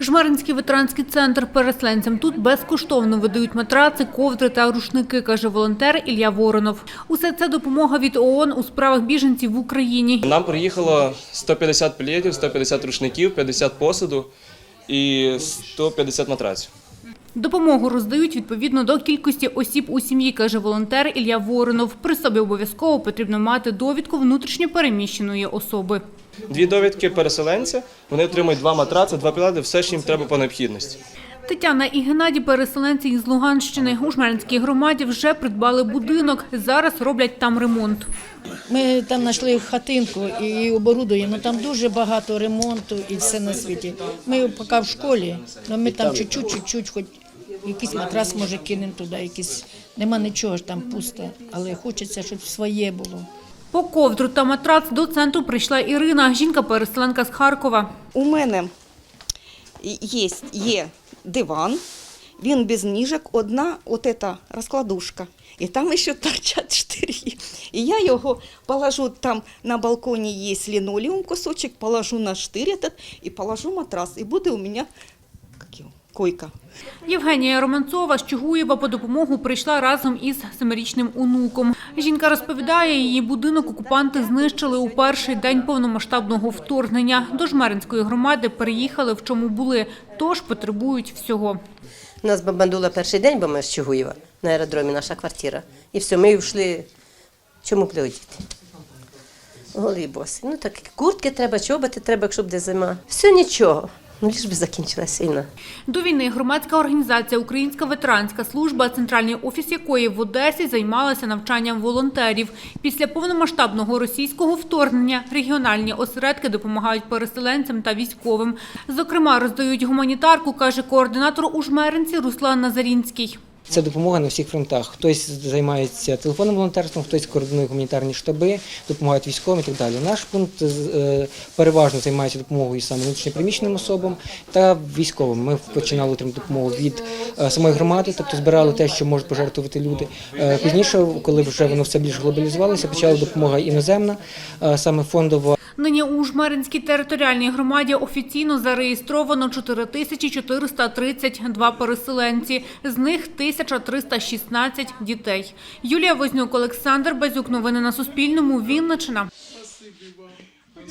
Жмеринський ветеранський центр переселенцям тут безкоштовно видають матраци, ковдри та рушники, каже волонтер Ілля Воронов. Усе це допомога від ООН у справах біженців в Україні. Нам приїхало 150 пледів, 150 рушників, 50 посуду і 150 матраців. Допомогу роздають відповідно до кількості осіб у сім'ї, каже волонтер Ілля Воронов. При собі обов'язково потрібно мати довідку внутрішньо переміщеної особи. Дві довідки переселенця, вони отримують два матраци, два пледи, все, що їм треба по необхідності. Тетяна і Геннадій, переселенці із Луганщини, у Жмеринській громаді вже придбали будинок. Зараз роблять там ремонт. Ми там знайшли хатинку і оборудуємо. Ну там дуже багато ремонту і все на світі. Ми поки в школі, але ми там чуть-чуть, чуть-чуть, хоч якийсь матрас може кинемо туди, якийсь нема нічого ж там пусто, але хочеться, щоб своє було. По ковдру та матрац до центру прийшла Ірина, жінка-переселенка з Харкова. У мене є, є диван, він без ніжок, одна от ета розкладушка. І там ще торчать штирі. І я його положу там на балконі є лінолеум кусочок, положу на штир і положу матрас. І буде у мене койка. Євгенія Романцова з Чугуєва по допомогу прийшла разом із семирічним онуком. Жінка розповідає, її будинок окупанти знищили у перший день повномасштабного вторгнення. До Жмеринської громади переїхали в чому були, тож потребують всього. Нас бомбануло перший день, бо ми з Чугуєва, на аеродромі наша квартира. І все, ми йшли. Чому плодіти? Голі боси. Ну так куртки треба, чоботи треба, якщо буде зима. Все нічого. Ну, лиш би закінчилася війна. До війни громадська організація Українська ветеранська служба, центральний офіс якої в Одесі займалася навчанням волонтерів. Після повномасштабного російського вторгнення регіональні осередки допомагають переселенцям та військовим. Зокрема, роздають гуманітарку, каже координатор у Жмеринці Руслан Назарінський. Це допомога на всіх фронтах. Хтось займається телефонним волонтерством, хтось координує гуманітарні штаби, допомагають військовим і так далі. Наш пункт е, переважно займається допомогою саме внутрішньоприміщеним особам та військовим. Ми починали отримати допомогу від е, самої громади, тобто збирали те, що можуть пожертвувати люди. Е, Пізніше, коли вже воно все більш глобалізувалося, почала допомога іноземна, саме фондова. Нині у Жмеринській територіальній громаді офіційно зареєстровано 4432 переселенці, з них 1316 дітей. Юлія Вознюк, Олександр Базюк. Новини на Суспільному. Вінниччина.